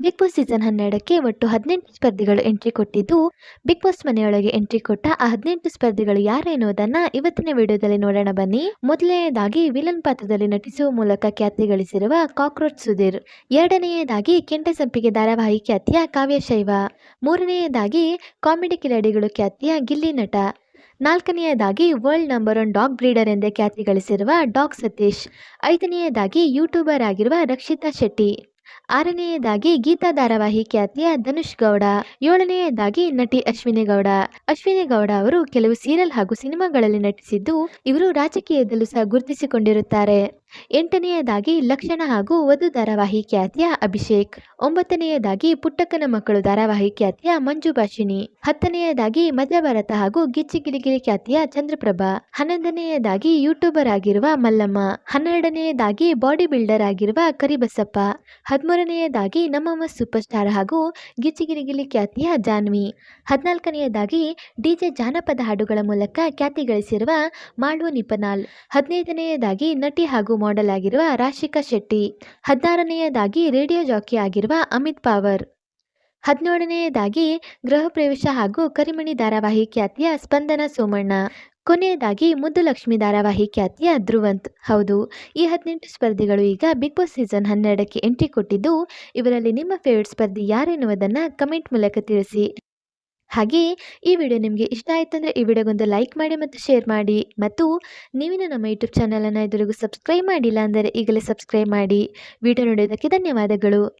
Big Boss season ಹನ್ನೆರಡಕ್ಕೆ ಒಟ್ಟು ಹದಿನೆಂಟು ಸ್ಪರ್ಧಿಗಳು ಎಂಟ್ರಿ ಕೊಟ್ಟಿದ್ದು ಬಿಗ್ ಬಾಸ್ ಮನೆಯೊಳಗೆ ಎಂಟ್ರಿ ಕೊಟ್ಟ ಆ ಹದಿನೆಂಟು ಸ್ಪರ್ಧಿಗಳು ಯಾರು ಎನ್ನುವುದನ್ನು ಇವತ್ತಿನ ವಿಡಿಯೋದಲ್ಲಿ ನೋಡೋಣ ಬನ್ನಿ. ಮೊದಲನೆಯದಾಗಿ ವಿಲನ್ ಪಾತ್ರದಲ್ಲಿ ನಟಿಸುವ ಮೂಲಕ ಖ್ಯಾತಿ ಗಳಿಸಿರುವ ಕಾಕ್ರೋಚ್ ಸುಧೀರ್, ಎರಡನೆಯದಾಗಿ ಕೆಂಟ ಸಂಪಿಗೆ ಧಾರಾವಾಹಿ ಖ್ಯಾತಿಯ ಕಾವ್ಯ ಶೈವ, ಮೂರನೆಯದಾಗಿ ಕಾಮಿಡಿ ಕಿಲಾಡಿಗಳು ಖ್ಯಾತಿಯ ಗಿಲ್ಲಿ ನಟ, ನಾಲ್ಕನೆಯದಾಗಿ world number one dog breeder ಎಂದೇ ಖ್ಯಾತಿ ಗಳಿಸಿರುವ ಡಾಗ್ ಸತೀಶ್, ಐದನೆಯದಾಗಿ ಯೂಟ್ಯೂಬರ್ ಆಗಿರುವ ರಕ್ಷಿತಾ ಶೆಟ್ಟಿ. ಆರನೆಯದಾಗಿ ಗೀತಾ ಧಾರಾವಾಹಿ ಖ್ಯಾತಿಯ ಧನುಷ್ ಗೌಡ, ಏಳನೆಯದಾಗಿ ನಟಿ ಅಶ್ವಿನಿ ಗೌಡ. ಅಶ್ವಿನಿ ಗೌಡ ಅವರು ಕೆಲವು ಸೀರಿಯಲ್ ಹಾಗೂ ಸಿನಿಮಾಗಳಲ್ಲಿ ನಟಿಸಿದ್ದು ಇವರು ರಾಜಕೀಯದಲ್ಲೂ ಸಹ ಗುರುತಿಸಿಕೊಂಡಿರುತ್ತಾರೆ. ಎಂಟನೆಯದಾಗಿ ಲಕ್ಷಣ ಹಾಗೂ ವಧು ಧಾರಾವಾಹಿ ಖ್ಯಾತಿಯ ಅಭಿಷೇಕ್, ಒಂಬತ್ತನೆಯದಾಗಿ ಪುಟ್ಟಕ್ಕನ ಮಕ್ಕಳು ಧಾರಾವಾಹಿ ಖ್ಯಾತಿಯ ಮಂಜು ಭಾಷಿಣಿ, ಹತ್ತನೆಯದಾಗಿ ಮಧ್ಯಭಾರತ ಹಾಗೂ ಗಿಚ್ಚಿಗಿರಿಗಿರಿ ಖ್ಯಾತಿಯ ಚಂದ್ರಪ್ರಭಾ, ಹನ್ನೊಂದನೆಯದಾಗಿ ಯೂಟ್ಯೂಬರ್ ಆಗಿರುವ ಮಲ್ಲಮ್ಮ, ಹನ್ನೆರಡನೆಯದಾಗಿ ಬಾಡಿ ಬಿಲ್ಡರ್ ಆಗಿರುವ ಕರಿಬಸಪ್ಪ, ಹದಿಮೂರನೆಯದಾಗಿ ನಮ್ಮಮ್ಮ ಸೂಪರ್ ಸ್ಟಾರ್ ಹಾಗೂ ಗಿಚ್ಚಿಗಿರಿಗಿರಿ ಖ್ಯಾತಿಯ ಜಾನ್ವಿ, ಹದಿನಾಲ್ಕನೆಯದಾಗಿ ಡಿಜೆ ಜಾನಪದ ಹಾಡುಗಳ ಮೂಲಕ ಖ್ಯಾತಿ ಗಳಿಸಿರುವ ಮಾಳು ನಿಪನಾಲ್ ಹದಿನೈದನೆಯದಾಗಿ ನಟಿ ಹಾಗೂ ಮಾಡೆಲ್ ಆಗಿರುವ ರಾಶಿಕಾ ಶೆಟ್ಟಿ. ಹದಿನಾರನೆಯದಾಗಿ ರೇಡಿಯೋ ಜಾಕಿ ಆಗಿರುವ ಅಮಿತ್ ಪಾವರ್. ಹದಿನೇಳನೆಯದಾಗಿ ಗೃಹ ಪ್ರವೇಶ ಹಾಗೂ ಕರಿಮಣಿ ಧಾರಾವಾಹಿ ಖ್ಯಾತಿಯ ಸ್ಪಂದನ ಸೋಮಣ್ಣ. ಕೊನೆಯದಾಗಿ ಮುದ್ದು ಲಕ್ಷ್ಮಿ ಧಾರಾವಾಹಿ ಖ್ಯಾತಿಯ ಧ್ರುವಂತ್. ಹೌದು, ಈ ಹದಿನೆಂಟು ಸ್ಪರ್ಧಿಗಳು ಈಗ ಬಿಗ್ ಬಾಸ್ ಸೀಸನ್ ಹನ್ನೆರಡಕ್ಕೆ ಎಂಟ್ರಿ ಕೊಟ್ಟಿದ್ದು, ಇವರಲ್ಲಿ ನಿಮ್ಮ ಫೇವ್ರೆಟ್ ಸ್ಪರ್ಧಿ ಯಾರೆನ್ನುವುದನ್ನು ಕಮೆಂಟ್ ಮೂಲಕ ತಿಳಿಸಿ. ಹಾಗೆ ಈ ವಿಡಿಯೋ ನಿಮಗೆ ಇಷ್ಟ ಆಯಿತು ಅಂದರೆ ಈ ವಿಡಿಯೋಗೊಂದು ಲೈಕ್ ಮಾಡಿ ಮತ್ತು ಶೇರ್ ಮಾಡಿ. ಮತ್ತು ನೀವಿನ ನಮ್ಮ ಯೂಟ್ಯೂಬ್ ಚಾನಲನ್ನು ಇದುವರೆಗೂ ಸಬ್ಸ್ಕ್ರೈಬ್ ಮಾಡಿಲ್ಲ ಅಂದರೆ ಈಗಲೇ ಸಬ್ಸ್ಕ್ರೈಬ್ ಮಾಡಿ. ವಿಡಿಯೋ ನೋಡೋದಕ್ಕೆ ಧನ್ಯವಾದಗಳು.